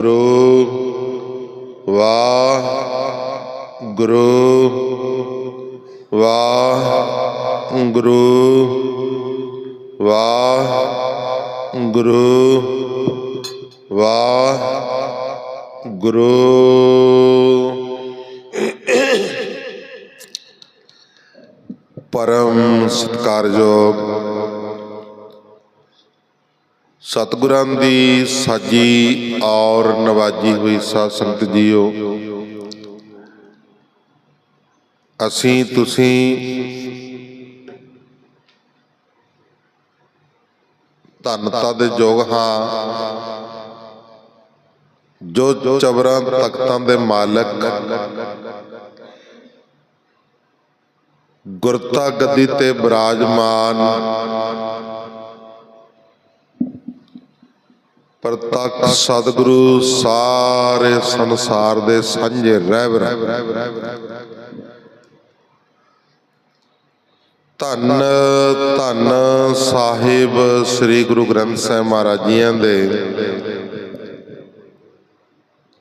ਗੁਰੂ ਵਾਹ ਗੁਰੂ ਵਾਹ ਗੁਰੂ ਵਾਹ ਗੁਰੂ ਵਾਹ ਗੁਰੂ ਪਰਮ ਸਤਿਕਾਰਯੋਗ ਸਤਿਗੁਰਾਂ ਦੀ ਸਾਜੀ ਔਰ ਨਵਾਜੀ ਹੋਈ ਸਾਧ ਸੰਗਤ ਜੀਓ। ਅਸੀਂ ਤੁਸੀਂ ਧੰਨਤਾ ਦੇ ਯੋਗ ਹਾਂ, ਜੋ ਚਬਰਾਂ ਤਖਤਾਂ ਦੇ ਮਾਲਕ, ਗੁਰਤਾ ਗੱਦੀ ਤੇ ਬਿਰਾਜਮਾਨ ਪ੍ਰਤੱਖ ਸਤਿਗੁਰੂ ਸਾਰੇ ਸੰਸਾਰ ਦੇ ਸਾਂਝੇ ਰਹਿਬਰ ਧੰਨ ਧੰਨ ਸਾਹਿਬ ਸ੍ਰੀ ਗੁਰੂ ਗ੍ਰੰਥ ਸਾਹਿਬ ਮਹਾਰਾਜ ਜੀਆਂ ਦੇ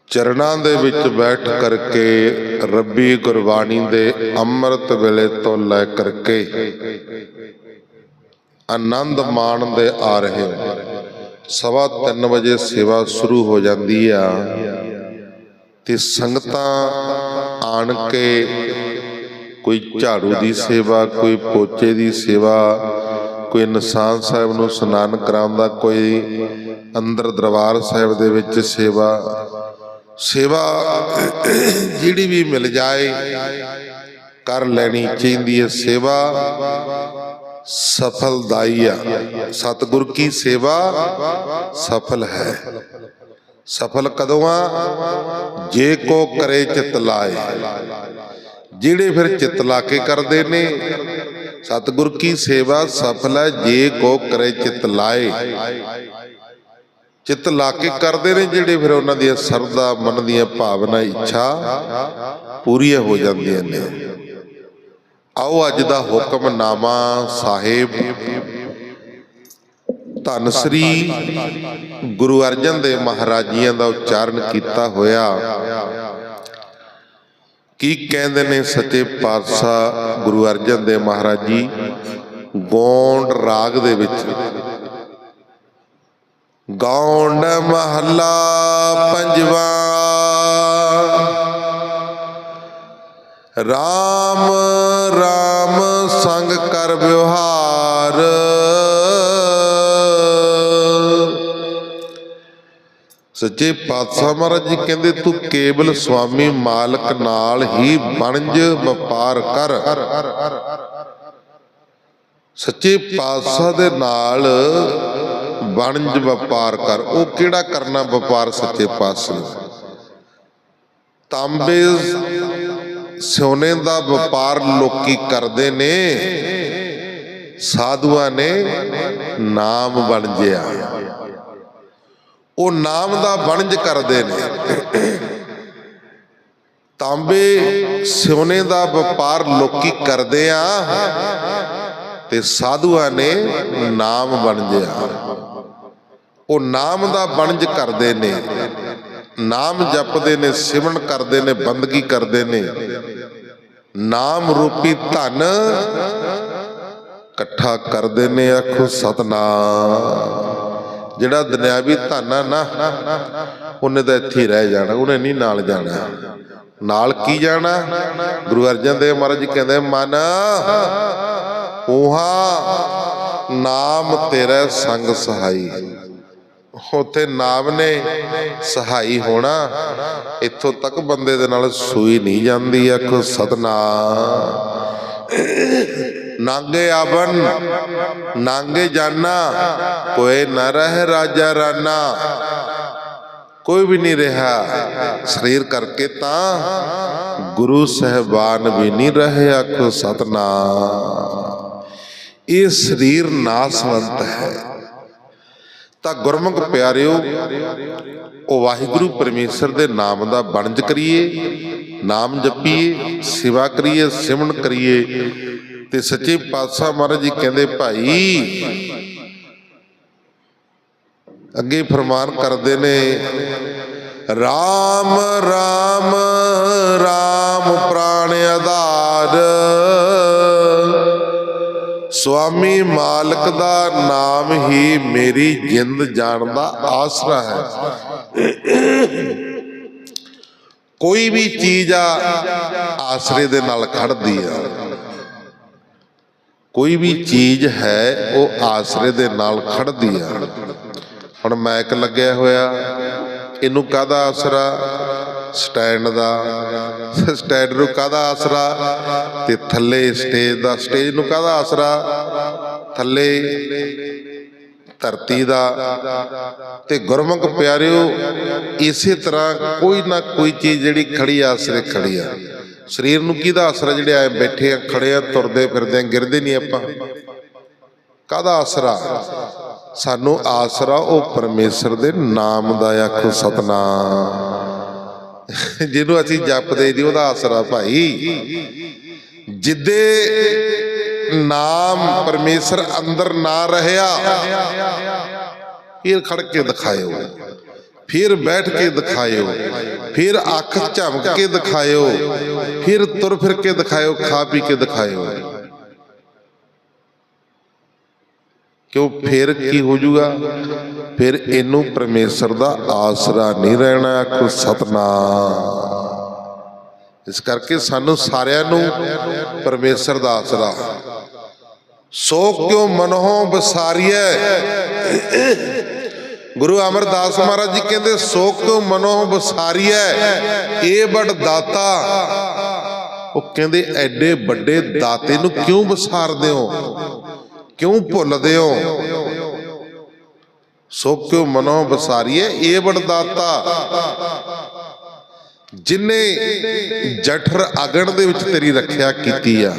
ਚਰਨਾਂ ਦੇ ਵਿੱਚ ਬੈਠ ਕਰਕੇ ਰੱਬੀ ਗੁਰਬਾਣੀ ਦੇ ਅੰਮ੍ਰਿਤ ਵੇਲੇ ਤੋਂ ਲੈ ਕਰਕੇ ਆਨੰਦ ਮਾਣਦੇ ਆ ਰਹੇ ਹੋ ਸਵਾ 3 ਵਜੇ ਸੇਵਾ ਸ਼ੁਰੂ ਹੋ ਜਾਂਦੀ ਆ ਤੇ ਸੰਗਤਾਂ ਆਣ ਕੇ ਕੋਈ ਝਾੜੂ ਦੀ ਸੇਵਾ, ਕੋਈ ਪੋਚੇ ਦੀ ਸੇਵਾ, ਕੋਈ ਨਿਸ਼ਾਨ ਸਾਹਿਬ ਨੂੰ ਇਸ਼ਨਾਨ ਕਰਾਉਂਦਾ ਕੋਈ ਅੰਦਰ ਦਰਬਾਰ ਸਾਹਿਬ ਦੇ ਵਿੱਚ ਸੇਵਾ ਸੇਵਾ ਜਿਹੜੀ ਵੀ ਮਿਲ ਜਾਏ, ਕਰ ਲੈਣੀ ਚਾਹੀਦੀ ਹੈ ਸੇਵਾ। ਸਫਲਦਾਈ ਆ। ਸਤਿਗੁਰ ਕੀ ਸੇਵਾ ਸਫਲ ਹੈ। ਸਫਲ ਕਦੋਂ ਆ? ਜੇ ਕੋ ਕਰੇ ਚਿਤ ਲਾਏ। ਜਿਹੜੇ ਫਿਰ ਚਿਤ ਲਾ ਕੇ ਕਰਦੇ ਨੇ, ਸਤਿਗੁਰ ਕੀ ਸੇਵਾ ਸਫਲ ਹੈ, ਜੇ ਕੋ ਕਰੇ ਚਿਤ ਲਾਏ। ਚਿਤ ਲਾ ਕੇ ਕਰਦੇ ਨੇ, ਜਿਹੜੇ ਫਿਰ ਉਹਨਾਂ ਦੀਆਂ ਸਰਦਾ ਮਨ ਦੀਆਂ ਭਾਵਨਾ, ਇੱਛਾ ਪੂਰੀਆਂ ਹੋ ਜਾਂਦੀਆਂ ਨੇ। ਆਓ ਅੱਜ ਦਾ ਹੁਕਮਨਾਮਾ ਸਾਹਿਬ। ਧੰਨ ਸ੍ਰੀ ਗੁਰੂ ਅਰਜਨ ਦੇਵ ਮਹਾਰਾਜੀਆਂ ਦਾ ਉਚਾਰਨ ਕੀਤਾ ਹੋਇਆ। ਕੀ ਕਹਿੰਦੇ ਨੇ ਸੱਚੇ ਪਾਤਸ਼ਾਹ ਗੁਰੂ ਅਰਜਨ ਦੇਵ ਮਹਾਰਾਜ ਜੀ? ਗੋਂਡ ਰਾਗ ਦੇ ਵਿੱਚ। ਗੌਂਡ ਮਹੱਲਾ ਪੰਜਵਾਂ ਰਾਮ ਰਾਮ ਸੰਗ ਕਰ ਵਿਵਹਾਰ। ਸੱਚੇ ਪਾਤਸ਼ਾਹ ਮਹਾਰਾਜ ਜੀ ਕਹਿੰਦੇ, ਤੂੰ ਕੇਵਲ ਸੁਆਮੀ ਮਾਲਕ ਨਾਲ ਹੀ ਬਣਜ ਵਪਾਰ ਕਰ। ਸੱਚੇ ਪਾਤਸ਼ਾਹ ਦੇ ਨਾਲ ਵਣਜ ਵਪਾਰ ਕਰ। ਉਹ ਕਿਹੜਾ ਕਰਨਾ ਵਪਾਰ ਸੱਚੇ ਪਾਤਸ਼ਾਹ ਤਾਂਬੇ ਸੋਨੇ ਦਾ ਵਪਾਰ ਲੋਕੀ ਕਰਦੇ ਨੇ, ਸਾਧੂਆਂ ਨੇ ਨਾਮ ਬਣ ਜਿਆ। ਉਹ ਨਾਮ ਦਾ ਵਣਜ ਕਰਦੇ ਨੇ। ਤਾਂਬੇ ਸੋਨੇ ਦਾ ਵਪਾਰ ਲੋਕੀ ਕਰਦੇ ਆ ਤੇ ਸਾਧੂਆਂ ਨੇ ਨਾਮ ਬਣ ਜਿਆ। ਉਹ ਨਾਮ ਦਾ ਵਣਜ ਕਰਦੇ ਨੇ। ਨਾਮ ਜਪਦੇ ਨੇ, ਸਿਮਰਨ ਕਰਦੇ ਨੇ, ਬੰਦਗੀ ਕਰਦੇ ਨੇ। ਨਾਮ ਰੂਪੀ ਧਨ ਇਕੱਠਾ ਕਰਦੇ ਨੇ, ਆਖੋ ਸਤਨਾਮ। ਜਿਹੜਾ ਦੁਨਿਆਵੀ ਧਨ ਆ ਨਾ, ਉਹਨੇ ਤਾਂ ਇੱਥੇ ਹੀ ਰਹਿ ਜਾਣਾ, ਉਹਨੇ ਨਹੀਂ ਨਾਲ ਜਾਣਾ। ਨਾਲ ਕੀ ਜਾਣਾ? ਗੁਰੂ ਅਰਜਨ ਦੇਵ ਮਹਾਰਾਜ ਕਹਿੰਦੇ, ਮਨ ਉਹਾ ਨਾਮ ਤੇਰਾ ਸੰਗ ਸਹਾਈ। ਉਥੇ ਨਾਮ ਨੇ ਸਹਾਈ ਹੋਣਾ, ਇੱਥੋਂ ਤੱਕ ਬੰਦੇ ਦੇ ਨਾਲ ਸੂਈ ਨਹੀਂ ਜਾਂਦੀ ਆਖੋ ਸਤਨਾਮ। ਨਾਂਗੇ ਆਵਨ ਨਾਂਗੇ ਜਾਨਾ ਕੋਈ ਨਾ ਰਹਿ ਰਾਜਾ ਰਾਨਾ। ਕੋਈ ਵੀ ਨਹੀਂ ਰਿਹਾ, ਸਰੀਰ ਕਰਕੇ ਤਾਂ ਗੁਰੂ ਸਹਿਬਾਨ ਵੀ ਨਹੀਂ ਰਹੇ ਆਖੋ ਸਤਨਾਮ। ਇਹ ਸਰੀਰ ਨਾਸਵੰਤ ਹੈ। ਤਾਂ ਗੁਰਮੁਖ ਪਿਆਰਿਓ, ਉਹ ਵਾਹਿਗੁਰੂ ਪਰਮੇਸ਼ਰ ਦੇ ਨਾਮ ਦਾ ਵਣਜ ਕਰੀਏ, ਨਾਮ ਜਪੀਏ, ਸੇਵਾ ਕਰੀਏ, ਸਿਮਰਨ ਕਰੀਏ। ਤੇ ਸੱਚੇ ਪਾਤਸ਼ਾਹ ਮਹਾਰਾਜ ਜੀ ਕਹਿੰਦੇ, ਭਾਈ, ਅੱਗੇ ਫਰਮਾਨ ਕਰਦੇ ਨੇ RAM RAM RAM ਪ੍ਰਾਣ ਆਧਾਰ। ਸੁਆਮੀ ਮਾਲਕ ਦਾ ਨਾਮ ਹੀ ਮੇਰੀ ਜਿੰਦ ਜਾਣ ਦਾ ਆਸਰਾ ਹੈ। ਕੋਈ ਵੀ ਚੀਜ਼ ਆ ਆਸਰੇ ਦੇ ਨਾਲ ਖੜਦੀ ਆ। ਕੋਈ ਵੀ ਚੀਜ਼ ਹੈ ਉਹ ਆਸਰੇ ਦੇ ਨਾਲ ਖੜਦੀ ਆ। ਹੁਣ ਮੈਕ ਲੱਗਿਆ ਹੋਇਆ, ਇਹਨੂੰ ਕਾਹਦਾ ਆਸਰਾ? ਸਟੈਂਡ ਦਾ, ਸਟੈਂਡ ਨੂੰ ਕਾਹਦਾ ਆਸਰਾ? ਤੇ ਥੱਲੇ ਸਟੇਜ ਦਾ, ਸਟੇਜ ਨੂੰ ਕਾਹਦਾ ਆਸਰਾ? ਥੱਲੇ ਧਰਤੀ ਦਾ। ਤੇ ਗੁਰਮੁਖ ਪਿਆਰਿਓ, ਇਸੇ ਤਰ੍ਹਾਂ ਕੋਈ ਨਾ ਕੋਈ ਚੀਜ਼ ਜਿਹੜੀ ਖੜੀ ਆਸਰੇ ਖੜੀ ਆ। ਸਰੀਰ ਨੂੰ ਕਿਹਦਾ ਆਸਰਾ ਜਿਹੜੇ ਆਏ ਬੈਠੇ ਆ, ਖੜੇ ਆ, ਤੁਰਦੇ ਫਿਰਦੇ ਆ, ਗਿਰਦੇ ਨਹੀਂ ਆਪਾਂ? ਕਾਹਦਾ ਆਸਰਾ? ਸਾਨੂੰ ਆਸਰਾ ਉਹ ਪਰਮੇਸ਼ਰ ਦੇ ਨਾਮ ਦਾ ਆਖੋ ਸਤਨਾਮ। ਜਿਹਨੂੰ ਅਸੀਂ ਜਪਦੇ ਜੀ ਉਹਦਾ ਆਸਰਾ ਭਾਈ। ਜਿੱਦੇ ਨਾਮ ਪਰਮੇਸ਼ਰ ਅੰਦਰ ਨਾ ਰਹਿਆ ਫਿਰ ਖੜ ਕੇ ਦਿਖਾਇਓ। ਫਿਰ ਬੈਠ ਕੇ ਦਿਖਾਇਓ, ਫਿਰ ਅੱਖ ਝਮਕ ਕੇ ਦਿਖਾਇਓ, ਫਿਰ ਤੁਰ ਫਿਰ ਕੇ ਦਿਖਾਇਓ, ਖਾ ਪੀ ਕੇ ਦਿਖਾਇਓ। ਕਿਉਂ ਫਿਰ ਕੀ ਹੋ ਜਾਊਗਾ? ਫਿਰ ਇਹਨੂੰ ਪਰਮੇਸ਼ਰ ਦਾ ਆਸਰਾ ਨਹੀਂ ਰਹਿਣਾ, ਆਖੋ ਸਤਨਾਮ। ਇਸ ਕਰਕੇ ਸਾਨੂੰ ਸਾਰਿਆਂ ਨੂੰ ਪਰਮੇਸ਼ਰ ਦਾ ਆਸਰਾ। ਸੋ ਕਿਉ ਮਨੋਂ ਬਸਾਰੀਐ ਗੁਰੂ ਅਮਰਦਾਸ ਮਹਾਰਾਜ ਜੀ ਕਹਿੰਦੇ, ਸੋ ਕਿਉ ਮਨੋਂ ਬਸਾਰੀਐ ਇਹ ਬੜ ਦਾਤਾ। ਉਹ ਕਹਿੰਦੇ, ਐਡੇ ਵੱਡੇ ਦਾਤੇ ਨੂੰ ਕਿਉਂ ਬਸਾਰਦੇ ਹੋ? ਕਿਉਂ ਭੁੱਲਦੇ ਹੋ? ਸੋ ਕਿਉ ਮਨੋਂ ਬਸਾਰੀਐ ਇਹ ਦਾਤਾ। ਜਿਨੇ ਜਠਰ ਅਗਣ ਦੇ ਵਿੱਚ ਤੇਰੀ ਰੱਖਿਆ ਕੀਤੀ ਆ,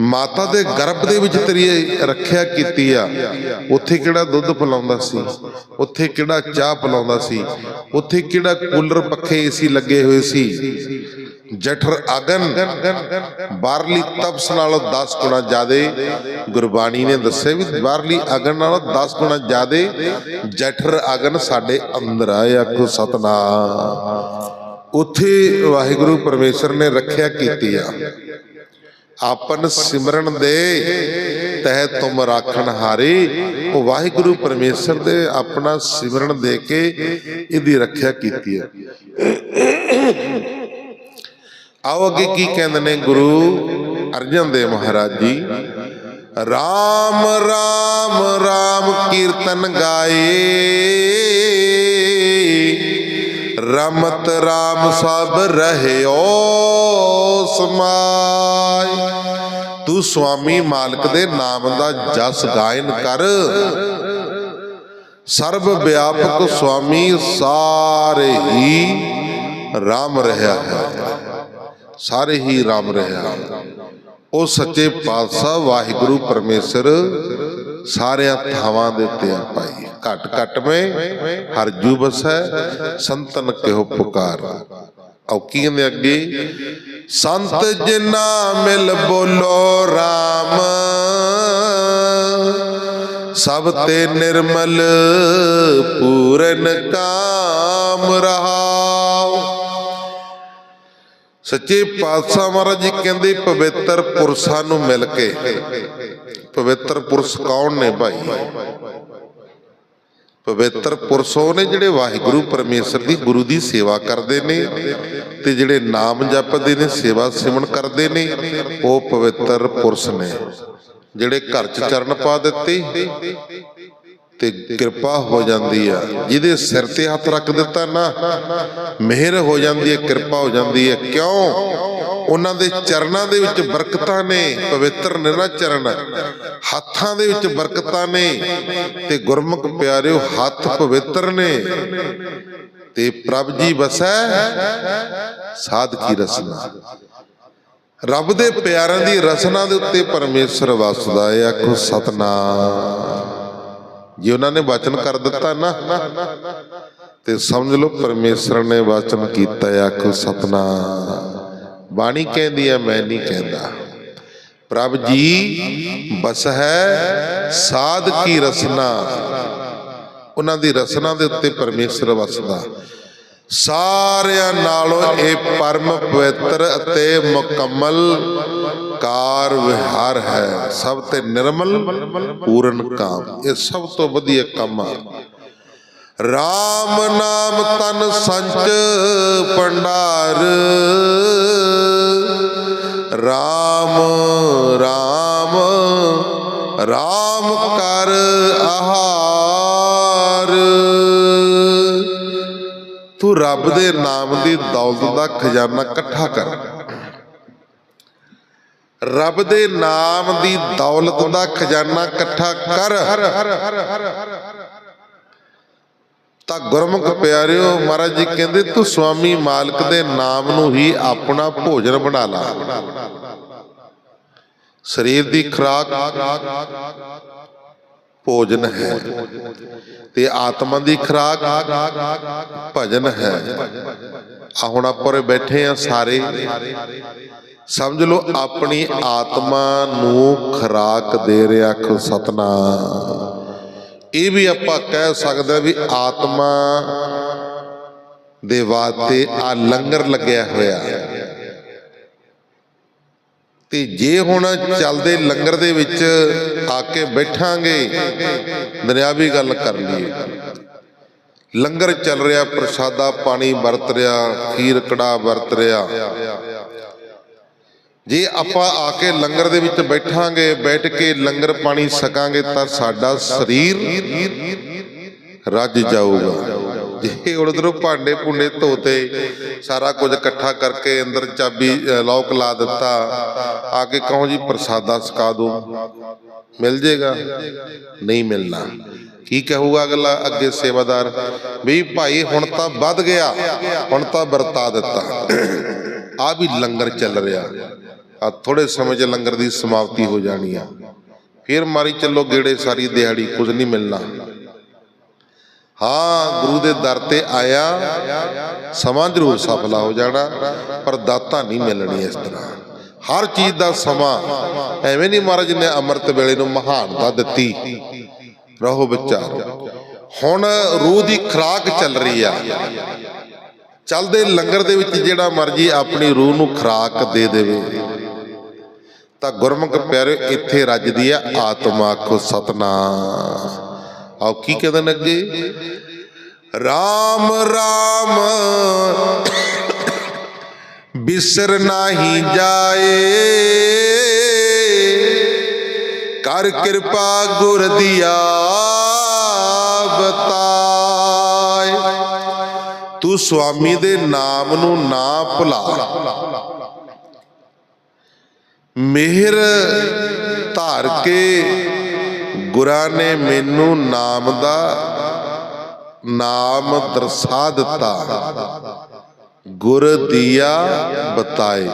ਮਾਤਾ ਦੇ ਗਰਭ ਦੇ ਵਿੱਚ ਤੇਰੀ ਰੱਖਿਆ ਕੀਤੀ ਆ, ਉੱਥੇ ਕਿਹੜਾ ਦੁੱਧ ਪਿਲਾਉਂਦਾ ਸੀ? ਉੱਥੇ ਕਿਹੜਾ ਚਾਹ ਪਿਲਾਉਂਦਾ ਸੀ? ਉੱਥੇ ਕਿਹੜਾ ਕੂਲਰ ਪੱਖੇ ਏਸੀ ਲੱਗੇ ਹੋਏ ਸੀ? ਜਠਰ ਅਗਨ ਬਾਹਰਲੀ ਤਪਸ ਨਾਲੋਂ 10 ਗੁਣਾ ਜ਼ਿਆਦੇ। ਗੁਰਬਾਣੀ ਨੇ ਦੱਸਿਆ ਵੀ ਬਾਹਰਲੀ ਅਗਨ ਨਾਲੋਂ 10 ਗੁਣਾ ਜ਼ਿਆਦੇ। ਜਠਰ ਅਗਨ ਸਾਡੇ ਅੰਦਰ ਆਇਆ ਆਖੋ ਸਤਨਾਮ। ਉੱਥੇ ਵਾਹਿਗੁਰੂ ਪਰਮੇਸ਼ਰ ਨੇ ਰੱਖਿਆ ਕੀਤੀ ਆ। ਆਪਨ ਸਿਮਰਨ ਦੇ ਤਹਿ ਤੁਮ ਰਾਖਣ ਹਾਰੇ। ਉਹ ਵਾਹਿਗੁਰੂ ਪਰਮੇਸ਼ਰ ਦੇ ਆਪਣਾ ਸਿਮਰਨ ਦੇ ਕੇ ਇਹਦੀ ਰੱਖਿਆ ਕੀਤੀ ਹੈ ਆਓ ਅੱਗੇ ਕੀ ਕਹਿੰਦੇ ਨੇ ਗੁਰੂ ਅਰਜਨ ਦੇਵ ਮਹਾਰਾਜ ਜੀ? ਰਾਮ ਰਾਮ ਰਾਮ ਕੀਰਤਨ ਗਾਏ। ਰਮਤ ਰਾਮ ਸਭ ਰਹਿਓ ਸਮਾਈ ਤੂੰ ਸੁਆਮੀ ਮਾਲਕ ਦੇ ਨਾਮ ਦਾ ਜਸ ਗਾਇਨ ਕਰ। ਸਰਬ ਵਿਆਪਕ ਸੁਆਮੀ ਸਾਰੇ ਹੀ ਰਾਮ ਰਹਾ ਹੈ। ਸਾਰੇ ਹੀ ਰਾਮ ਰਹਾ ਉਹ ਸੱਚੇ ਪਾਤਸ਼ਾਹ ਵਾਹਿਗੁਰੂ ਪਰਮੇਸ਼ਰ ਸਾਰਿਆਂ ਥਾਵਾਂ ਦੇ ਉੱਤੇ ਆ ਭਾਈ। ਘਟ ਘਟ ਮੇ ਹਰ ਜੂ ਬਸੈ ਸੰਤਨ ਕਿਹੋ ਪੁਕਾਰ। ਔ ਕੀ ਅੱਗੇ, ਸੰਤ ਜਿਨਾ ਮਿਲ ਬੋਲੋ RAM ਸਭ ਤੇ ਨਿਰਮਲ ਪੂਰਨ ਕਾਮ ਰਹਾਉ ਸੱਚੇ ਪਾਤਸ਼ਾਹ ਮਹਾਰਾਜ ਜੀ ਕਹਿੰਦੇ ਪਵਿੱਤਰ ਪੁਰਸ਼ਾਂ ਨੂੰ ਮਿਲ ਕੇ। ਪਵਿੱਤਰ ਪੁਰਸ਼ ਕੌਣ ਨੇ ਭਾਈ? ਪਵਿੱਤਰ ਪੁਰਸ਼ ਉਹ ਨੇ ਜਿਹੜੇ ਵਾਹਿਗੁਰੂ ਪਰਮੇਸ਼ਰ ਦੀ ਗੁਰੂ ਦੀ ਸੇਵਾ ਕਰਦੇ ਨੇ ਤੇ ਜਿਹੜੇ ਨਾਮ ਜਪਦੇ ਨੇ, ਸੇਵਾ ਸਿਮਰਨ ਕਰਦੇ ਨੇ, ਉਹ ਪਵਿੱਤਰ ਪੁਰਸ਼ ਨੇ, ਜਿਹੜੇ ਘਰ 'ਚ ਚਰਨ ਪਾ ਦਿੱਤੇ। ਤੇ ਕਿਰਪਾ ਹੋ ਜਾਂਦੀ ਆ। ਜਿਹਦੇ ਸਿਰ ਤੇ ਹੱਥ ਰੱਖ ਦਿੱਤਾ ਨਾ, ਮਿਹਰ ਹੋ ਜਾਂਦੀ ਹੈ ਕਿਰਪਾ ਹੋ ਜਾਂਦੀ ਹੈ ਕਿਉਂ? ਉਹਨਾਂ ਦੇ ਚਰਨਾਂ ਦੇ ਵਿੱਚ ਬਰਕਤਾਂ ਨੇ, ਪਵਿੱਤਰ ਨੇ ਚਰਨ। ਹੱਥਾਂ ਦੇ ਵਿੱਚ ਬਰਕਤਾਂ ਨੇ ਤੇ ਗੁਰਮੁਖ ਪਿਆਰਿਓ, ਹੱਥ ਪਵਿੱਤਰ ਨੇ। ਤੇ ਪ੍ਰਭ ਜੀ ਵਸੈ, ਸਾਧ ਕੀ ਰਸਨਾ। ਰੱਬ ਦੇ ਪਿਆਰਾਂ ਦੀ ਰਸਨਾ ਦੇ ਉੱਤੇ ਪਰਮੇਸ਼ਰ ਵਸਦਾ ਹੈ ਆਖੋ ਸਤਨਾਮ। ਜੇ ਉਹਨਾਂ ਨੇ ਵਚਨ ਕਰ ਦਿੱਤਾ ਨਾ, ਤੇ ਸਮਝ ਲਓ ਪਰਮੇਸ਼ਰ ਨੇ ਵਚਨ ਕੀਤਾ ਹੈ ਆਖੋ ਸਤਨਾਮ। ਬਾਣੀ ਕਹਿੰਦੀ ਹੈ ਮੈਂ ਨਹੀਂ ਕਹਿੰਦਾ। ਪ੍ਰਭ ਜੀ, ਬਸ ਹੈ ਸਾਧ ਕੀ ਰਸਨਾ। ਉਹਨਾਂ ਦੀ ਰਸਨਾ ਦੇ ਉੱਤੇ ਪਰਮੇਸ਼ਰ ਵਸਦਾ। ਸਾਰਿਆਂ ਨਾਲੋਂ ਇਹ ਪਰਮ ਪਵਿੱਤਰ ਅਤੇ ਮੁਕੰਮਲ ਕਾਰ ਵਿਹਾਰ ਹੈ, ਸਭ ਤੇ ਨਿਰਮਲ ਪੂਰਨ ਕਾਮ, ਇਹ ਸਭ ਤੋਂ ਵਧੀਆ ਕੰਮ ਆ। RAM ਨਾਮ ਤਨ ਸੰਚ ਪੰਡਾਰ RAM RAM RAM ਕਰ ਆਹਾਰ। ਤੂੰ ਰੱਬ ਦੇ ਨਾਮ ਦੀ ਦੌਲਤ ਦਾ ਖਜ਼ਾਨਾ ਇਕੱਠਾ ਕਰ। ਰੱਬ ਦੇ ਨਾਮ ਦੀ ਦੌਲਤ ਦਾ ਖਜ਼ਾਨਾ ਇਕੱਠਾ ਕਰ। ਤਾਂ ਗੁਰਮੁਖ ਪਿਆਰਿਓ, ਮਹਾਰਾਜ ਜੀ ਕਹਿੰਦੇ, ਤੂੰ ਸੁਆਮੀ ਮਾਲਕ ਦੇ ਨਾਮ ਨੂੰ ਹੀ ਆਪਣਾ ਭੋਜਨ ਬਣਾ ਲਾ। ਸਰੀਰ ਦੀ ਖੁਰਾਕ ਭੋਜਨ ਹੈ ਤੇ ਆਤਮਾ ਦੀ ਖੁਰਾਕ ਭਜਨ ਹੈ। ਆ ਹੁਣ ਆਪਾਂ ਉਰੇ ਬੈਠੇ ਆ ਸਾਰੇ। ਸਮਝ ਲਓ, ਆਪਣੀ ਆਤਮਾ ਨੂੰ ਖੁਰਾਕ ਦੇ ਰਿਹਾ ਆਖੋ ਸਤਨਾਮ। ਇਹ ਵੀ ਆਪਾਂ ਕਹਿ ਸਕਦੇ ਹਾਂ ਵੀ ਆਤਮਾ ਦੇ ਵਾਸਤੇ ਆ ਲੰਗਰ ਲੱਗਿਆ ਹੋਇਆ। ਤੇ ਜੇ ਹੁਣ ਚੱਲਦੇ ਲੰਗਰ ਦੇ ਵਿੱਚ ਆ ਕੇ ਬੈਠਾਂਗੇ, ਦੁਨਿਆਵੀ ਗੱਲ ਕਰ ਲਈਏ। ਲੰਗਰ ਚੱਲ ਰਿਹਾ, ਪ੍ਰਸ਼ਾਦਾ ਪਾਣੀ ਵਰਤ ਰਿਹਾ, ਖੀਰ ਕੜਾ ਵਰਤ ਰਿਹਾ। ਜੇ ਆਪਾਂ ਆ ਕੇ ਲੰਗਰ ਦੇ ਵਿੱਚ ਬੈਠਾਂਗੇ ਬੈਠ ਕੇ ਲੰਗਰ ਪਾਣੀ ਸਕਾਂਗੇ ਤਾਂ ਸਾਡਾ ਸਰੀਰ ਰੱਜ ਜਾਊਗਾ। ਜੇ ਉਧਰੋਂ ਭਾਂਡੇ ਭੁੰਡੇ ਧੋਤੇ ਸਾਰਾ ਕੁਝ ਇਕੱਠਾ ਕਰਕੇ ਅੰਦਰ ਚਾਬੀ ਅ, ਲਾ ਦਿੱਤਾ ਆ ਕੇ ਕਹੋ ਜੀ ਪ੍ਰਸਾਦਾ ਛਕਾ ਦੋ। ਮਿਲ ਜੇਗਾ? ਨਹੀਂ ਮਿਲਣਾ। ਕੀ ਕਹੂਗਾ ਅਗਲਾ ਅੱਗੇ ਸੇਵਾਦਾਰ? ਵੀ ਭਾਈ ਹੁਣ ਤਾਂ ਵੱਧ ਗਿਆ ਹੁਣ ਤਾਂ ਵਰਤਾ ਦਿੱਤਾ। ਆ ਵੀ ਲੰਗਰ ਚੱਲ ਰਿਹਾ। ਆ ਥੋੜੇ ਸਮੇਂ 'ਚ ਲੰਗਰ ਦੀ ਸਮਾਪਤੀ ਹੋ ਜਾਣੀ ਆ। ਫਿਰ ਮਾਰੀ ਚੱਲੋ ਗੇੜੇ ਸਾਰੀ ਦਿਹਾੜੀ, ਕੁਝ ਨਹੀਂ ਮਿਲਣਾ। ਹਾਂ, ਗੁਰੂ ਦੇ ਦਰ ਤੇ ਆਇਆ, ਸਮਾਂ ਜ਼ਰੂਰ ਸਫਲਾ ਹੋ ਜਾਣਾ, ਪਰ ਦਾਤਾ ਨਹੀਂ ਮਿਲਣੀ ਇਸ ਤਰ੍ਹਾਂ। ਹਰ ਚੀਜ਼ ਦਾ ਸਮਾਂ ਐਵੇਂ ਨਹੀਂ ਮਹਾਰਾਜ ਨੇ ਅੰਮ੍ਰਿਤ ਵੇਲੇ ਨੂੰ ਮਹਾਨਤਾ ਦਿੱਤੀ। ਰਹੋ ਬੱਚਾ ਹੁਣ ਰੂਹ ਦੀ ਖੁਰਾਕ ਚੱਲ ਰਹੀ ਆ। ਚੱਲਦੇ ਲੰਗਰ ਦੇ ਵਿੱਚ ਜਿਹੜਾ ਮਰਜ਼ੀ ਆਪਣੀ ਰੂਹ ਨੂੰ ਖੁਰਾਕ ਦੇ ਦੇਵੇ। ਤਾਂ ਗੁਰਮੁਖ ਪਿਆਰੇ ਇੱਥੇ ਰੱਜਦੀ ਆ ਆਤਮਾ ਆਖੋ ਸਤਨਾਮ। ਆਓ ਕੀ ਕਹਿੰਦੇ ਨੇ ਅੱਗੇ? RAM RAM ਬਿਸਰ ਨਹੀਂ ਜਾਏ, ਕਰ ਕਿਰਪਾ ਗੁਰ ਦੀਆ ਬਤਾਏ ਤੂੰ ਸੁਆਮੀ ਦੇ ਨਾਮ ਨੂੰ ਨਾ ਭੁਲਾ। ਮਿਹਰ ਧਾਰ ਕੇ ਗੁਰਾਂ ਨੇ ਮੈਨੂੰ ਨਾਮ ਦਾ ਨਾਮ ਦਰਸਾ ਦਿੱਤਾ। ਗੁਰ ਦੀਆ ਬਤਾਏ।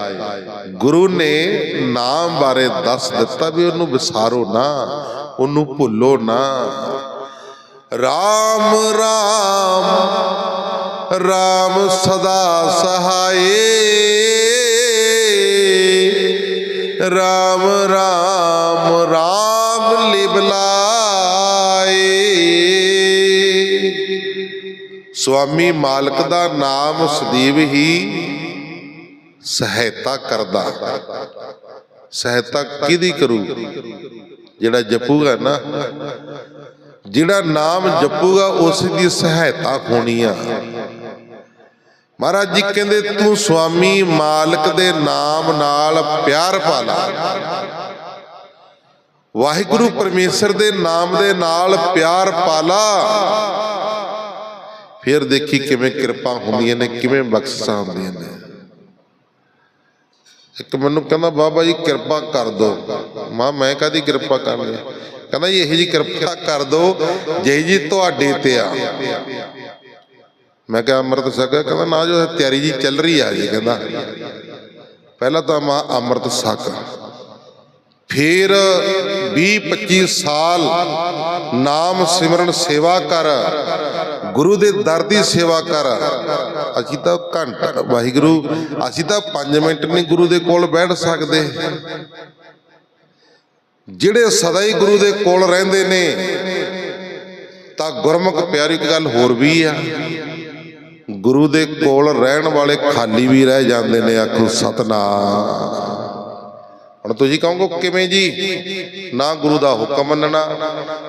ਗੁਰੂ ਨੇ ਨਾਮ ਬਾਰੇ ਦੱਸ ਦਿੱਤਾ ਵੀ ਉਹਨੂੰ ਵਿਸਾਰੋ ਨਾ, ਉਹਨੂੰ ਭੁੱਲੋ ਨਾ। RAM RAM RAM ਸਦਾ ਸਹਾਏ। ਰਾਮ ਰਾਮ ਰਾਮ ਲਿਬਲਾਏ ਸੁਆਮੀ ਮਾਲਕ ਦਾ ਨਾਮ ਸਦੀਵ ਹੀ ਸਹਾਇਤਾ ਕਰਦਾ। ਸਹਾਇਤਾ ਕਿਹਦੀ ਕਰੂ? ਜਿਹੜਾ ਜਪੂਗਾ ਨਾ। ਜਿਹੜਾ ਨਾਮ ਜਪੂਗਾ, ਉਸ ਦੀ ਸਹਾਇਤਾ ਹੋਣੀ ਆ। ਮਹਾਰਾਜ ਜੀ ਕਹਿੰਦੇ, ਤੂੰ ਸੁਆਮੀ ਮਾਲਕ ਦੇ ਨਾਮ ਨਾਲ ਪਿਆਰ ਪਾ ਵਾਹਿਗੁਰੂ ਪਰਮੇਸ਼ਰ ਦੇ ਨਾਮ ਦੇ ਨਾਲ ਪਿਆਰ ਪਾ ਫਿਰ ਦੇਖੀ ਕਿਵੇਂ ਕਿਰਪਾ ਹੁੰਦੀਆਂ ਨੇ, ਕਿਵੇਂ ਬਖਸ਼ਾਂ ਹੁੰਦੀਆਂ ਨੇ। ਇੱਕ ਮੈਨੂੰ ਕਹਿੰਦਾ, ਬਾਬਾ ਜੀ, ਕਿਰਪਾ ਕਰ ਦੋ। ਮਾਂ, ਮੈਂ ਕਾਦੀ ਕਿਰਪਾ ਕਰਨੀ ਕਹਿੰਦਾ ਜੀ ਇਹੋ ਜੀ ਕਿਰਪਾ ਕਰ ਦੋ, ਜਿਹੀ ਜੀ ਤੁਹਾਡੇ ਤੇ ਆ। ਮੈਂ ਕਿਹਾ ਅੰਮ੍ਰਿਤ ਛਕਿਆ ਕਹਿੰਦਾ ਨਾ ਜੋ ਤਿਆਰੀ ਜੀ ਚੱਲ ਰਹੀ ਆ ਜੀ, ਕਹਿੰਦਾ। ਪਹਿਲਾਂ ਤਾਂ ਮਾਂ ਅੰਮ੍ਰਿਤ ਛਕ। ਫਿਰ 20 25 ਸਾਲ ਨਾਮ ਸਿਮਰਨ ਸੇਵਾ ਕਰ, ਗੁਰੂ ਦੇ ਦਰ ਦੀ ਸੇਵਾ ਕਰ। ਅਸੀਂ ਤਾਂ ਘੰਟਾ, ਵਾਹਿਗੁਰੂ, ਅਸੀਂ ਤਾਂ 5 ਮਿੰਟ ਨਹੀਂ ਗੁਰੂ ਦੇ ਕੋਲ ਬੈਠ ਸਕਦੇ। ਜਿਹੜੇ ਸਦਾ ਹੀ ਗੁਰੂ ਦੇ ਕੋਲ ਰਹਿੰਦੇ ਨੇ, ਤਾਂ ਗੁਰਮੁਖ ਪਿਆਰੀ ਇੱਕ ਗੱਲ ਹੋਰ ਵੀ ਆ। ਗੁਰੂ ਦੇ ਕੋਲ ਰਹਿਣ ਵਾਲੇ ਖਾਲੀ ਵੀ ਰਹਿ ਜਾਂਦੇ ਨੇ, ਆਖੋ ਸਤਨਾਮ। ਹੁਣ ਤੁਸੀਂ ਕਹੋਗੇ ਕਿਵੇਂ ਜੀ? ਨਾ ਗੁਰੂ ਦਾ ਹੁਕਮ ਮੰਨਣਾ,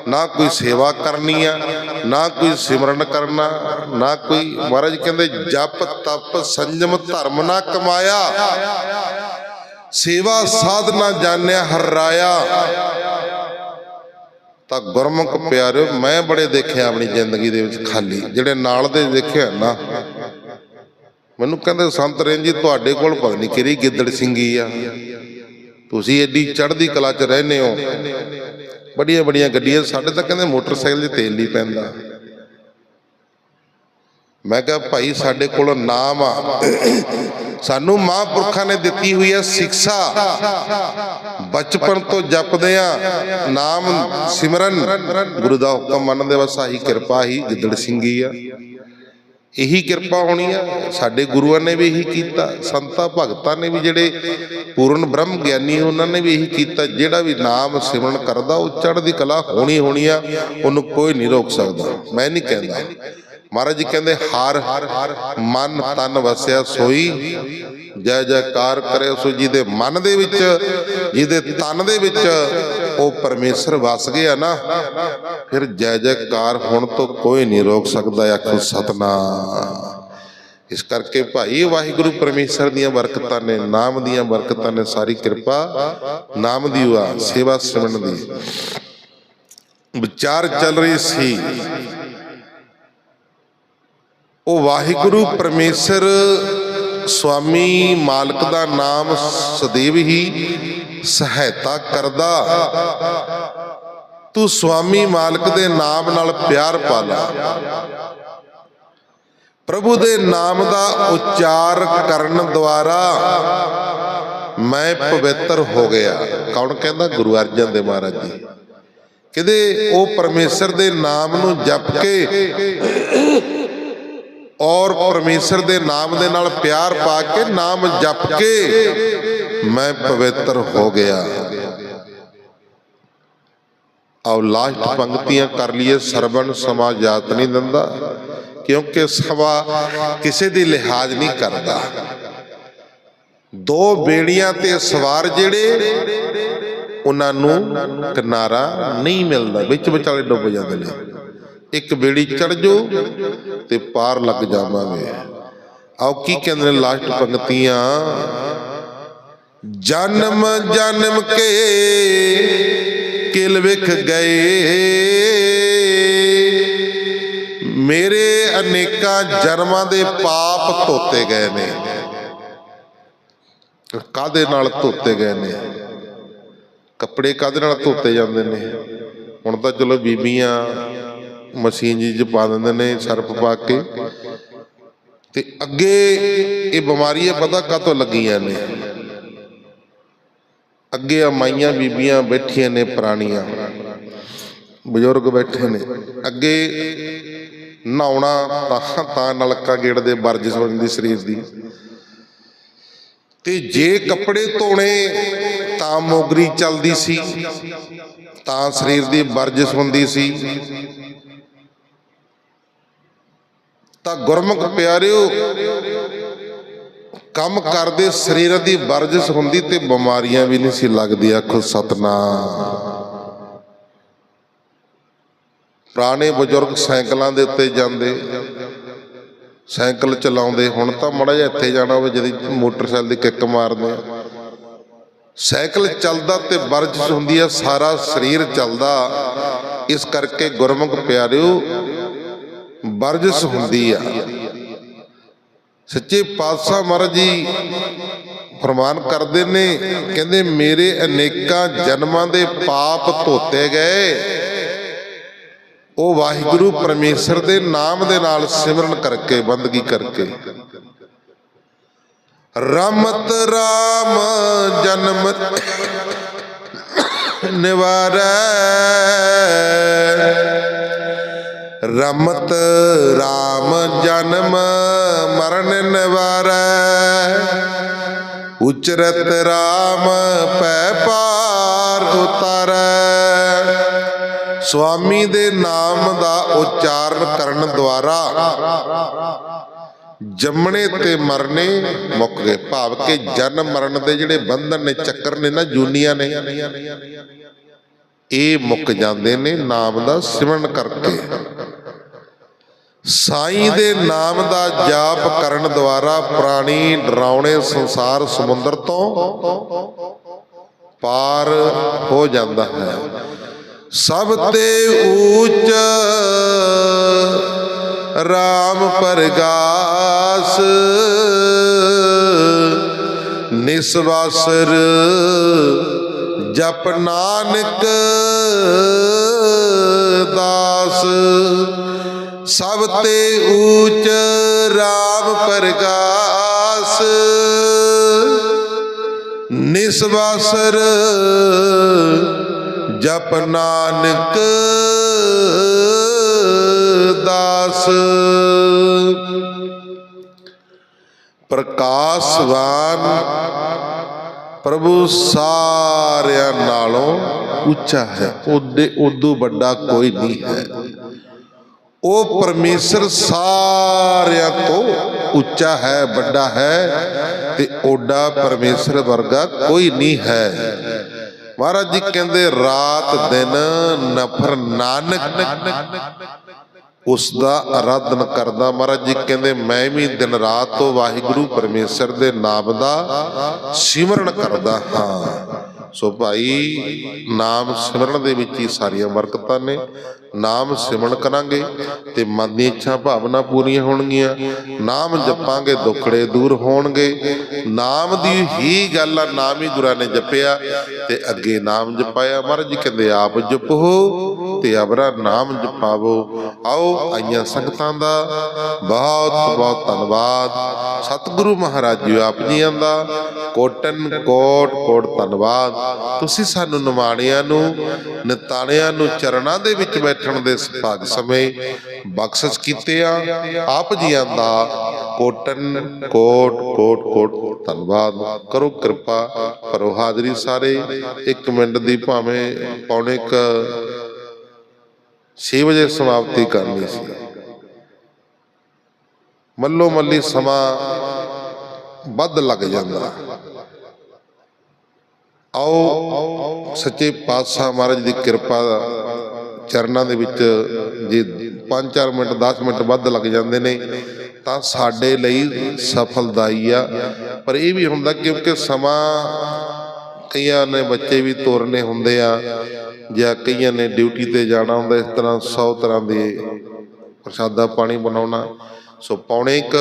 ਨਾ ਕੋਈ ਸੇਵਾ ਕਰਨੀ ਆ, ਨਾ ਕੋਈ ਸਿਮਰਨ ਕਰਨਾ, ਨਾ ਕੋਈ ਮਹਾਰਾਜ ਕਹਿੰਦੇ ਜਪ, ਤਪ, ਸੰਜਮ, ਧਰਮ ਨਾ ਕਮਾਇਆ। ਸੇਵਾ ਸਾਧਨਾ ਜਾਣਿਆ ਹਰਾਇਆ ਤਾਂ ਗੁਰਮੁਖ ਪਿਆਰਿਓ, ਮੈਂ ਬੜੇ ਦੇਖਿਆ ਆਪਣੀ ਜ਼ਿੰਦਗੀ ਦੇ ਵਿੱਚ ਖਾਲੀ, ਜਿਹੜੇ ਨਾਲ ਦੇ ਦੇਖਿਆ ਨਾ। ਮੈਨੂੰ ਕਹਿੰਦੇ, ਸੰਤ ਰੇਨ ਜੀ, ਤੁਹਾਡੇ ਕੋਲ ਪਤਾ ਨਹੀਂ ਕਿਹੜੀ ਗਿੱਦੜ ਸਿੰਘੀ ਆ। ਤੁਸੀਂ ਐਡੀ ਚੜ੍ਹਦੀ ਕਲਾ 'ਚ ਰਹਿੰਦੇ ਹੋ। ਬੜੀਆਂ ਬੜੀਆਂ ਗੱਡੀਆਂ, ਸਾਡੇ ਤਾਂ ਕਹਿੰਦੇ ਮੋਟਰਸਾਈਕਲ 'ਚ ਤੇਲ ਨਹੀਂ ਪੈਂਦਾ। ਮੈਂ ਕਿਹਾ ਭਾਈ ਸਾਡੇ ਕੋਲ ਨਾਮ ਆ। ਸਾਨੂੰ ਮਹਾਂਪੁਰਖਾਂ ਨੇ ਦਿੱਤੀ ਹੋਈ ਹੈ ਸਿੱਖਿਆ। ਬਚਪਨ ਤੋਂ ਜਪਦੇ ਆ। ਨਾਮ ਸਿਮਰਨ। ਗੁਰੂ ਦਾ ਹੁਕਮ ਮੰਨਦੇ ਬਸ ਆਹੀ ਕਿਰਪਾ ਹੀ ਗਿੱਦੜ ਸਿੰਘੀ ਆ। ਇਹੀ ਕਿਰਪਾ ਹੋਣੀ ਆ। ਸਾਡੇ ਗੁਰੂਆਂ ਨੇ ਵੀ ਇਹੀ ਕੀਤਾ। ਸੰਤਾਂ, ਭਗਤਾਂ ਨੇ ਵੀ ਜਿਹੜੇ ਪੂਰਨ ਬ੍ਰਹਮ ਗਿਆਨੀ ਉਹਨਾਂ ਨੇ ਵੀ ਇਹੀ ਕੀਤਾ। ਜਿਹੜਾ ਵੀ ਨਾਮ ਸਿਮਰਨ ਕਰਦਾ, ਉਹ ਚੜ੍ਹਦੀ ਕਲਾ ਹੋਣੀ ਹੋਣੀ ਆ। ਉਹਨੂੰ ਕੋਈ ਨਹੀਂ ਰੋਕ ਸਕਦਾ। ਮੈਂ ਨਹੀਂ ਕਹਿੰਦਾ। ਮਹਾਰਾਜ ਜੀ ਕਹਿੰਦੇ, ਹਰ, ਮਨ ਤਨ ਵਸਿਆ ਸੋਈ। ਜੈ ਜੈਕਾਰ ਕਰੇ ਸੋ ਜਿਹਦੇ ਮਨ ਦੇ ਵਿੱਚ, ਜਿਹਦੇ ਤਨ ਦੇ ਵਿੱਚ ਉਹ ਪਰਮੇਸ਼ਰ ਵਸ ਗਿਆ ਨਾ, ਫਿਰ ਜੈ ਜੈਕਾਰ ਹੋਣ ਤੋਂ ਕੋਈ ਨਹੀਂ ਰੋਕ ਸਕਦਾ, ਆਖੋ ਸਤਨਾਮ। ਇਸ ਕਰਕੇ ਭਾਈ ਵਾਹਿਗੁਰੂ ਪਰਮੇਸ਼ਰ ਦੀਆਂ ਬਰਕਤਾਂ ਨੇ, ਨਾਮ ਦੀਆਂ ਬਰਕਤਾਂ ਨੇ ਸਾਰੀ ਕਿਰਪਾ, ਨਾਮ ਦੀ ਵਾ ਸੇਵਾ ਸਿਮਰਨ ਦੀ। ਵਿਚਾਰ ਚੱਲ ਰਹੀ ਸੀ। ਉਹ ਵਾਹਿਗੁਰੂ ਪਰਮੇਸ਼ਰ ਸੁਆਮੀ ਮਾਲਕ ਦਾ ਨਾਮ ਸਦੀਵ ਹੀ ਸਹਾਇਤਾ ਕਰਦਾ। ਤੂੰ ਸੁਆਮੀ ਮਾਲਕ ਦੇ ਨਾਮ ਨਾਲ ਪਿਆਰ ਪਾ ਪ੍ਰਭੂ ਦੇ ਨਾਮ ਦਾ ਉਚਾਰ ਕਰਨ ਦੁਆਰਾ ਮੈਂ ਪਵਿੱਤਰ ਹੋ ਗਿਆ। ਕੌਣ ਕਹਿੰਦਾ? ਗੁਰੂ ਅਰਜਨ ਦੇਵ ਮਹਾਰਾਜ ਜੀ। ਕਹਿੰਦੇ ਉਹ ਪਰਮੇਸ਼ਰ ਦੇ ਨਾਮ ਨੂੰ ਜਪ ਕੇ ਔਰ ਪਰਮੇਸ਼ਰ ਦੇ ਨਾਮ ਦੇ ਨਾਲ ਪਿਆਰ ਪਾ ਕੇ ਨਾਮ ਜਪ ਕੇ ਮੈਂ ਪਵਿੱਤਰ ਹੋ ਗਿਆ। ਆਓ ਲਾਸਟ ਪੰਕਤੀਆਂ ਕਰ ਲਈਏ, ਸਰਵਣ ਸਮਾ ਜਾਤ ਨਹੀਂ ਦਿੰਦਾ, ਕਿਉਂਕਿ ਸਵਾ ਕਿਸੇ ਦੀ ਲਿਹਾਜ਼ ਨਹੀਂ ਕਰਦਾ। ਦੋ ਬੇੜੀਆਂ ਤੇ ਸਵਾਰ ਜਿਹੜੇ, ਉਹਨਾਂ ਨੂੰ ਕਿਨਾਰਾ ਨਹੀਂ ਮਿਲਦਾ, ਵਿੱਚ ਵਿਚਾਲੇ ਡੁੱਬ ਜਾਂਦੇ ਨੇ। ਇੱਕ ਬੇੜੀ ਚੜ ਜੋ ਤੇ ਪਾਰ ਲੱਗ ਜਾਵਾਂਗੇ। ਆਓ ਕੀ ਕਹਿੰਦੇ ਨੇ ਲਾਸਟ ਪੰਕਤੀਆਂ? ਜਨਮ ਜਨਮ ਕੇ ਕਿਲ ਵਿਖ ਗਏ। ਮੇਰੇ ਅਨੇਕਾਂ ਜਨਮਾਂ ਦੇ ਪਾਪ ਧੋਤੇ ਗਏ ਨੇ। ਕਾਦੇ ਨਾਲ ਧੋਤੇ ਗਏ ਨੇ? ਕੱਪੜੇ ਕਾਦੇ ਨਾਲ ਧੋਤੇ ਜਾਂਦੇ ਨੇ? ਹੁਣ ਤਾਂ ਚਲੋ ਬੀਬੀਆਂ ਮਸ਼ੀਨ ਜੀ ਚ ਪਾ ਦਿੰਦੇ ਨੇ ਸਰਪ ਪਾ ਕੇ। ਤੇ ਅੱਗੇ ਇਹ ਬਿਮਾਰੀਆਂ ਪਤਾ ਕਾਤੋਂ ਲੱਗੀਆਂ ਨੇ? ਅੱਗੇ ਆ ਮਾਈਆਂ ਬੀਬੀਆਂ ਬੈਠੀਆਂ ਨੇ, ਪੁਰਾਣੀਆਂ। ਬਜ਼ੁਰਗ ਬੈਠੇ ਨੇ। ਅੱਗੇ ਨਹਾਉਣਾ ਤਾਂ ਤਾਂ ਨਲਕਾ ਗੇੜਦੇ ਵਰਜਿਸ਼ ਹੋ ਜਾਂਦੀ ਸਰੀਰ ਦੀ। ਤੇ ਜੇ ਕੱਪੜੇ ਧੋਣੇ ਤਾਂ ਮੋਗਰੀ ਚੱਲਦੀ ਸੀ, ਤਾਂ ਸਰੀਰ ਦੀ ਵਰਜਿਸ਼ ਹੁੰਦੀ ਸੀ। ਤਾਂ ਗੁਰਮੁਖ ਪਿਆਰਿਓ, ਕੰਮ ਕਰਦੇ ਸਰੀਰ ਦੀ ਵਰਜਿਸ਼ ਹੁੰਦੀ ਤੇ ਬਿਮਾਰੀਆਂ ਵੀ ਨਹੀਂ ਸੀ ਲੱਗਦੀ ਆਖੋ, ਸਤਨਾਮ। ਪੁਰਾਣੇ ਬਜ਼ੁਰਗ ਸਾਈਕਲਾਂ ਦੇ ਉੱਤੇ ਜਾਂਦੇ, ਸਾਈਕਲ ਚਲਾਉਂਦੇ। ਹੁਣ ਤਾਂ ਮੜਾ ਜਿਹਾ ਇੱਥੇ ਜਾਣਾ ਹੋਵੇ ਜਦੀ ਮੋਟਰਸਾਈਕਲ ਦੀ ਕਿੱਕ ਮਾਰਦੇ ਸਾਈਕਲ ਚੱਲਦਾ ਤੇ ਵਰਜਿਸ਼ ਹੁੰਦੀ ਆ, ਸਾਰਾ ਸਰੀਰ ਚੱਲਦਾ। ਇਸ ਕਰਕੇ ਗੁਰਮੁਖ ਪਿਆਰਿਓ ਵਰਜਿਸ਼ ਹੁੰਦੀ ਆ। ਸੱਚੇ ਪਾਤਸ਼ਾਹ ਮਹਾਰਾਜ ਜੀ ਫਰਮਾਨ ਕਰਦੇ ਨੇ, ਕਹਿੰਦੇ ਮੇਰੇ ਅਨੇਕਾਂ ਜਨਮਾਂ ਦੇ ਪਾਪ ਧੋਤੇ ਗਏ। ਉਹ ਵਾਹਿਗੁਰੂ ਪਰਮੇਸ਼ਰ ਦੇ ਨਾਮ ਦੇ ਨਾਲ ਸਿਮਰਨ ਕਰਕੇ, ਬੰਦਗੀ ਕਰਕੇ। ਰਮਤ ਰਾਮ ਜਨਮ ਨਿਵਾਰੈ। ਰਮਤ ਰਾਮ ਜਨਮ ਮਰਨ ਨਿਵਾਰੈ। ਉਚਰਤ ਰਾਮ ਪੈ ਪਾਰ ਉਤਾਰੈ। ਸੁਆਮੀ ਦੇ ਨਾਮ ਦਾ ਉਚਾਰਨ ਕਰਨ ਦੁਆਰਾ ਜੰਮਣੇ ਤੇ ਮਰਨੇ ਮੁੱਕ ਗਏ। ਭਾਵ ਕਿ ਜਨਮ ਮਰਨ ਦੇ ਜਿਹੜੇ ਬੰਧਨ ਨੇ, ਚੱਕਰ ਨੇ ਨਾ, ਜੂਨੀਆਂ ਨੇ। ਇਹ ਮੁੱਕ ਜਾਂਦੇ ਨੇ ਨਾਮ ਦਾ ਸਿਮਰਨ ਕਰਕੇ। ਸਾਈਂ ਦੇ ਨਾਮ ਦਾ ਜਾਪ ਕਰਨ ਦੁਆਰਾ ਪ੍ਰਾਣੀ ਡਰਾਉਣੇ ਸੰਸਾਰ ਸਮੁੰਦਰ ਤੋਂ ਪਾਰ ਹੋ ਜਾਂਦਾ ਹੈ। ਸਭ ਤੇ ਉੱਚ RAM ਪਰਗਾਸ ਨਿਸਵਾਸਰ ਜਪ ਨਾਨਕ ਦਾਸ ਸਭ ਤੇ ਊਚ RAM ਪਰਗਾਸ। ਨਿਸਵਾਸਰ ਜਪ ਨਾਨਕ ਦਾਸ। ਪ੍ਰਕਾਸ਼ਵਾਨ ਪ੍ਰਭੂ ਸਾਰਿਆਂ ਨਾਲੋਂ ਉੱਚਾ ਹੈ। ਉਹਦੇ ਉਦੋਂ ਵੱਡਾ ਕੋਈ ਨਹੀਂ ਹੈ। ਉਹ ਪਰਮੇਸ਼ਰ ਸਾਰਿਆਂ ਤੋਂ ਉੱਚਾ ਹੈ, ਵੱਡਾ ਹੈ ਤੇ ਓਡਾ ਪਰਮੇਸ਼ਰ ਵਰਗਾ ਕੋਈ ਨਹੀਂ ਹੈ। ਮਹਾਰਾਜ ਜੀ ਕਹਿੰਦੇ, ਰਾਤ ਦਿਨ ਨਫਰ ਨਾਨਕ ਉਸ ਦਾ ਆਰਾਧਨ ਕਰਦਾ ਮਹਾਰਾਜ ਜੀ, ਕਹਿੰਦੇ ਮੈਂ ਵੀ ਦਿਨ ਰਾਤ ਤੋਂ ਵਾਹਿਗੁਰੂ ਪਰਮੇਸ਼ਰ ਦੇ ਨਾਮ ਦਾ ਸਿਮਰਨ ਕਰਦਾ ਹਾਂ। ਸੋ ਭਾਈ, ਨਾਮ ਸਿਮਰਨ ਦੇ ਵਿੱਚ ਹੀ ਸਾਰੀਆਂ ਬਰਕਤਾਂ ਨੇ। ਨਾਮ ਸਿਮਰਨ ਕਰਾਂਗੇ ਤੇ ਮਨ ਦੀ ਇੱਛਾ ਭਾਵਨਾ ਪੂਰੀਆਂ ਹੋਣਗੀਆਂ। ਨਾਮ ਜਪਾਂਗੇ, ਦੁੱਖੜੇ ਦੂਰ ਹੋਣਗੇ। ਨਾਮ ਦੀ ਹੀ ਗੱਲ ਆ, ਨਾਮ ਹੀ ਗੁਰਾਂ ਨੇ ਜਪਿਆ ਤੇ ਅੱਗੇ ਨਾਮ ਜਪਾਇਆ। ਮਹਾਰਾਜ ਜੀ ਕਹਿੰਦੇ, ਆਪ ਜਪੋ ਤੇ ਅਬਰਾ ਨਾਮ ਜਪਾਵੋ। ਆਓ ਆਈਆਂ ਸੰਗਤਾਂ ਦਾ ਬਹੁਤ ਬਹੁਤ ਧੰਨਵਾਦ। ਸਤਿਗੁਰੂ ਮਹਾਰਾਜ ਜੀ ਆਪ ਜੀਆਂ ਦਾ ਕੋਟਨ ਕੋਟ ਕੋਟ ਧੰਨਵਾਦ। ਤੁਸੀਂ ਸਾਨੂੰ ਨਿਮਾਣਿਆਂ ਨੂੰ, ਨਿਤਾਣਿਆਂ ਨੂੰ ਚਰਨਾਂ ਦੇ ਵਿੱਚ ਬੈਠਣ ਦੇ ਸੁਭਾਗ ਸਮੇਂ ਬਖਸ਼ਿਸ਼ ਕੀਤੇ ਆ। ਆਪ ਜੀਆਂ ਦਾ ਕੋਟਨ, ਕੋਟ ਕੋਟ ਕੋਟ, ਧੰਨਵਾਦ। ਕਰੋ ਕਿਰਪਾ, ਕਰੋ ਹਾਜ਼ਰੀ ਸਾਰੇ। 1 ਮਿੰਟ ਦੀ ਭਾਵੇਂ ਪੌਣੇ ਕ 6 ਵਜੇ ਸਮਾਪਤੀ ਕਰਨੀ ਸੀ। ਮੱਲੋ ਮੱਲੀ ਸਮਾਂ ਵੱਧ ਲੱਗ ਜਾਂਦਾ। ਆਓ, ਸੱਚੇ ਪਾਤਸ਼ਾਹ ਮਹਾਰਾਜ ਦੀ ਕਿਰਪਾ ਚਰਨਾਂ ਦੇ ਵਿੱਚ ਜੇ 5-4 ਮਿੰਟ 10 ਮਿੰਟ ਵੱਧ ਲੱਗ ਜਾਂਦੇ ਨੇ, ਤਾਂ ਸਾਡੇ ਲਈ ਸਫਲਦਾਈ ਆ। ਪਰ ਇਹ ਵੀ ਹੁੰਦਾ ਕਿਉਂਕਿ ਸਮਾਂ ਕਈਆਂ ਨੇ ਬੱਚੇ ਵੀ ਤੋਰਨੇ ਹੁੰਦੇ ਆ ਜਾਂ ਕਈਆਂ ਨੇ ਡਿਊਟੀ ਤੇ ਜਾਣਾ ਹੁੰਦਾ, ਇਸ ਤਰ੍ਹਾਂ 100 ਤਰ੍ਹਾਂ ਦੇ ਪ੍ਰਸ਼ਾਦਾ ਪਾਣੀ ਬਣਾਉਣਾ। ਸੋ ਪੌਣੇ ਇੱਕ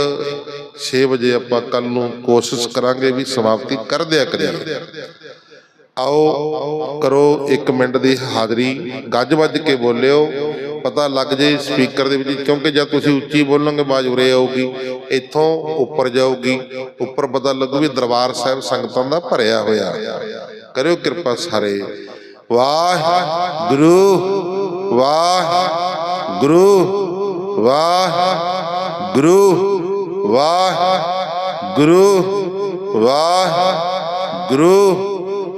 6 ਵਜੇ ਆਪਾਂ ਕੱਲ ਨੂੰ ਕੋਸ਼ਿਸ਼ ਕਰਾਂਗੇ ਵੀ ਸਮਾਪਤੀ ਕਰ ਦਿਆ ਕਰੀਏ। ਆਓ, ਕਰੋ 1 ਮਿੰਟ ਦੀ ਹਾਜ਼ਰੀ। ਗੱਜ ਵੱਜ ਕੇ ਬੋਲਿਓ। ਪਤਾ ਲੱਗ ਜੇ ਸਪੀਕਰ ਦੇ ਵਿੱਚ, ਕਿਉਂਕਿ ਜਦ ਤੁਸੀਂ ਉੱਚੀ ਬੋਲੋਗੇ ਬਾਜ ਉਰੇ ਆਊਗੀ, ਇੱਥੋਂ ਉੱਪਰ ਜਾਊਗੀ। ਉੱਪਰ ਪਤਾ ਲੱਗੂ ਵੀ ਦਰਬਾਰ ਸਾਹਿਬ ਸੰਗਤਾਂ ਦਾ ਭਰਿਆ ਹੋਇਆ। ਕਰਿਓ ਕਿਰਪਾ ਸਾਰੇ। ਵਾਹ ਗੁਰੂ ਵਾਹ ਗੁਰੂ ਵਾਹ ਗੁਰੂ ਵਾਹ ਗੁਰੂ ਵਾਹ ਗੁਰੂ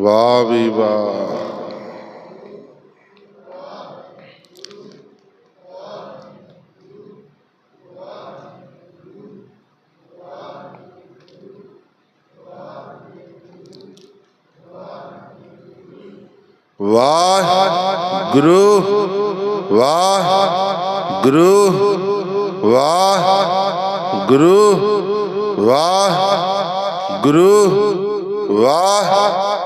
ਵਾਹ ਵੀ ਵਾਹ। ਵਾਹ ਗੁਰੂ ਵਾਹ ਗੁਰੂ ਵਾਹ ਗੁਰੂ ਵਾਹ ਗੁਰੂ ਵਾਹ